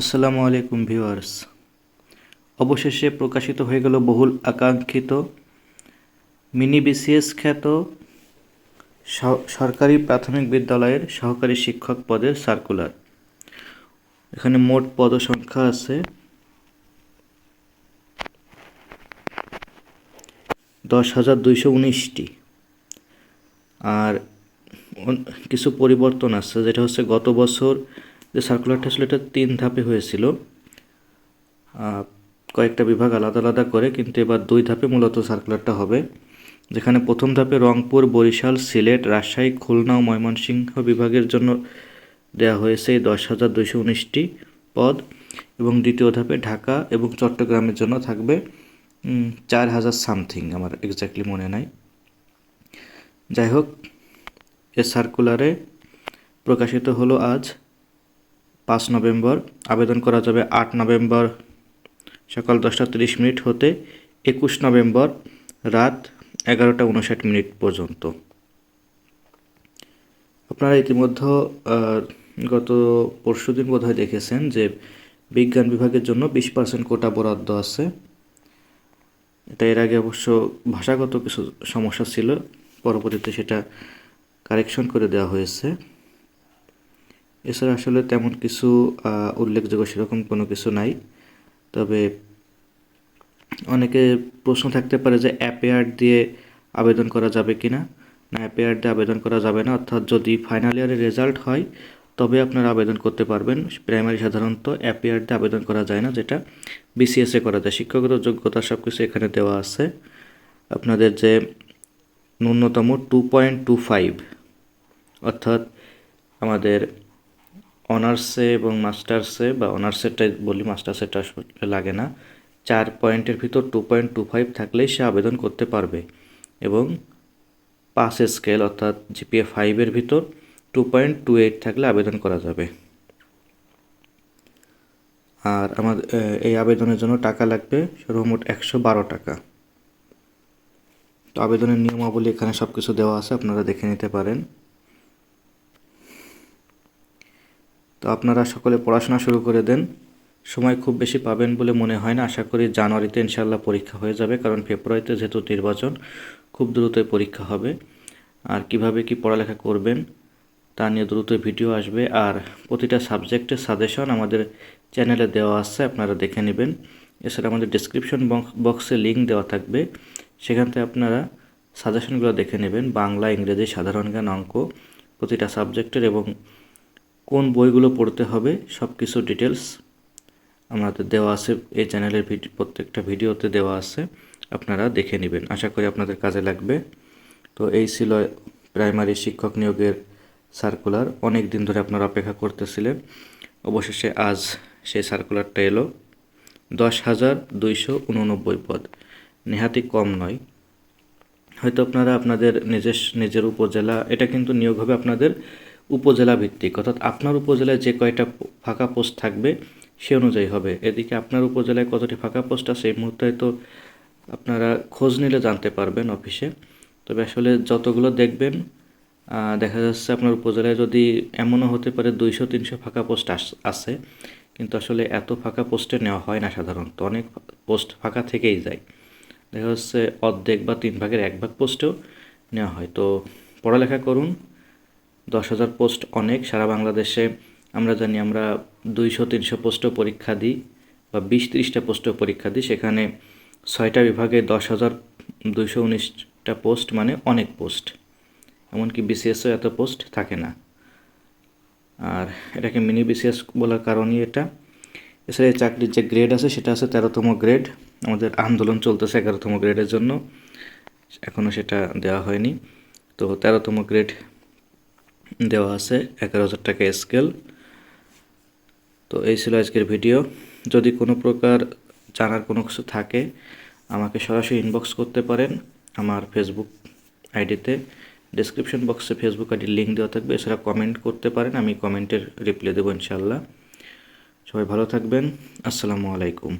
আসসালামু আলাইকুম ভিউয়ার্স। অবশেষে প্রকাশিত হয়ে গেল বহুল আকাঙ্ক্ষিত মিনি বিসিএস খ্যাত সরকারি প্রাথমিক বিদ্যালয়ের সহকারী শিক্ষক পদের সার্কুলার এখানে মোট পদসংখ্যা আছে। দশ হাজার দুইশো উনিশটি। আর কিছু পরিবর্তন আছে, যেটা হচ্ছে গত বছর যে সার্কুলারটা ছিল এটা তিন ধাপে হয়েছিল। কয়েকটা বিভাগ আলাদা আলাদা করে, কিন্তু এবার দুই ধাপে মূলত সার্কুলারটা হবে। যেখানে প্রথম ধাপে রংপুর, বরিশাল, সিলেট, রাজশাহী, খুলনা ও ময়মনসিংহ বিভাগের জন্য দেওয়া হয়েছে এই দশ হাজার দুইশো উনিশটি পদ। এবং দ্বিতীয় ধাপে ঢাকা এবং চট্টগ্রামের জন্য থাকবে চার হাজার সামথিং, আমার এক্স্যাক্টলি মনে নাই। যাই হোক, এ সার্কুলারে প্রকাশিত হলো আজ। পাঁচ নভেম্বর, আবেদন করা যাবে আট নভেম্বর, সকাল দশটা তিরিশ মিনিট হতে একুশ নভেম্বর রাত এগারোটা উনষাট মিনিট পর্যন্ত। আপনারা ইতিমধ্যে গত পরশু দিন বোধহয় দেখেছেন যে বিজ্ঞান বিভাগের জন্য বিশ পার্সেন্ট কোটা বরাদ্দ আছে। এটা এর আগে অবশ্য ভাষাগত কিছু সমস্যা ছিল, পরবর্তীতে সেটা কারেকশন করে দেওয়া হয়েছে। এছাড়া আসলে তেমন কিছু উল্লেখযোগ্য সেরকম কোনো কিছু নাই। তবে অনেকে প্রশ্ন থাকতে পারে যে অ্যাপেয়ার দিয়ে আবেদন করা যাবে কি না না অ্যাপেয়ার দিয়ে আবেদন করা যাবে না। অর্থাৎ যদি ফাইনাল ইয়ারের রেজাল্ট হয়, তবে আপনারা আবেদন করতে পারবেন। প্রাইমারি সাধারণত অ্যাপেয়ার দিয়ে আবেদন করা যায় না, যেটা বিসিএসএ করা যায়। শিক্ষাগত যোগ্যতা সব কিছু এখানে দেওয়া আছে। আপনাদের যে ন্যূনতম টু পয়েন্ট টু ফাইভ অর্থাৎ আমাদের অনার্সে এবং মাস্টার্সে বা অনার্সেরটাই বলি মাস্টার্সেরটা লাগে না। চার পয়েন্টের ভিতর টু পয়েন্ট টু ফাইভ থাকলেই সে আবেদন করতে পারবে এবং পাস স্কেল অর্থাৎ জিপিএ ফাইভের ভিতর টু পয়েন্ট টু এইট থাকলে আবেদন করা যাবে। আর আমাদের এই আবেদনের জন্য টাকা লাগবে সর্বমোট একশো বারো টাকা। তো আবেদনের নিয়মাবলী এখানে সব কিছু দেওয়া আছে, আপনারা দেখে নিতে পারেন। তো আপনারা সকলে পড়াশোনা শুরু করে দেন। সময় খুব বেশি পাবেন বলে মনে হয় না। আশা করি জানুয়ারিতে ইনশাল্লাহ পরীক্ষা হয়ে যাবে, কারণ ফেব্রুয়ারিতে যেহেতু নির্বাচন, খুব দ্রুতই পরীক্ষা হবে। আর কীভাবে কি পড়ালেখা করবেন, তা নিয়ে দ্রুত ভিডিও আসবে। আর প্রতিটা সাবজেক্টের সাজেশন আমাদের চ্যানেলে দেওয়া আছে, আপনারা দেখে নেবেন। এছাড়া আমাদের ডিসক্রিপশন বক্সে লিঙ্ক দেওয়া থাকবে। সেখান থেকে আপনারা সাজেশনগুলো দেখে নেবেন। বাংলা, ইংরেজি, সাধারণ জ্ঞান, অঙ্ক প্রতিটা সাবজেক্টের এবং কোন বইগুলো পড়তে হবে সব কিছু ডিটেলস আমাদের দেওয়া আছে। এই চ্যানেলের ভিডিও প্রত্যেকটা ভিডিওতে দেওয়া আছে। আপনারা দেখে নেবেন। আশা করি আপনাদের কাজে লাগবে। তো এই ছিল প্রাইমারি শিক্ষক নিয়োগের সার্কুলার অনেক দিন ধরে আপনারা অপেক্ষা করতেছিলেন। অবশেষে আজ সেই সার্কুলারটা এলো। দশ হাজার দুইশো উননব্বই পদ। নেহাতি কম নয়। হয়তো আপনারা আপনাদের নিজের নিজের উপজেলা, এটা কিন্তু নিয়োগ হবে আপনাদের উপজেলা ভিত্তিক অর্থাৎ আপনার উপজেলায় যে কয়টা ফাঁকা পোস্ট থাকবে সে অনুযায়ী হবে। এদিকে আপনার উপজেলায় কতটি ফাঁকা পোস্ট আছে এই মুহূর্তে তো আপনারা খোঁজ নিলে জানতে পারবেন অফিসে। তবে আসলে যতগুলো দেখবেন দেখা যাচ্ছে আপনার উপজেলায় যদি এমনও হতে পারে দুইশো, তিনশো ফাঁকা পোস্ট আছে, কিন্তু আসলে এত ফাঁকা পোস্টে নেওয়া হয় না সাধারণত। অনেক পোস্ট ফাঁকা থেকেই যায়। দেখা যাচ্ছে অর্ধেক বা তিন ভাগের এক ভাগ পোস্টেও নেওয়া হয়। তো পড়ালেখা করুন দশ হাজার পোস্ট অনেক, সারা বাংলাদেশে আমরা জানি আমরা দুইশো, তিনশো পোস্টও পরীক্ষা দিই বা বিশ, তিরিশটা পোস্টও পরীক্ষা দিই। সেখানে ছয়টা বিভাগে দশ হাজার দুইশো উনিশটা পোস্ট মানে অনেক পোস্ট। এমনকি বিসিএসও এত পোস্ট থাকে না। আর এটাকে মিনি বিসিএস বলার কারণই এটা। এছাড়া এই চাকরির যে গ্রেড আছে, সেটা আছে তেরোতম গ্রেড। আমাদের আন্দোলন চলতেছে এগারোতম গ্রেডের জন্য। এখনও সেটা দেওয়া হয়নি। তো তেরোতম গ্রেড দেওয়া আছে এগারো হাজার টাকা স্কেল তো এই ছিল আজকের ভিডিও যদি কোনো প্রকার জানার কোনো কিছু থাকে, আমাকে সরাসরি ইনবক্স করতে পারেন আমার ফেসবুক আইডিতে। ডেসক্রিপশন বক্সে ফেসবুক আইডির লিঙ্ক দেওয়া থাকবে, এছাড়া কমেন্ট করতে পারেন, আমি কমেন্টের রিপ্লাই দেবো ইনশাল্লাহ সবাই ভালো থাকবেন। আসসালামু আলাইকুম।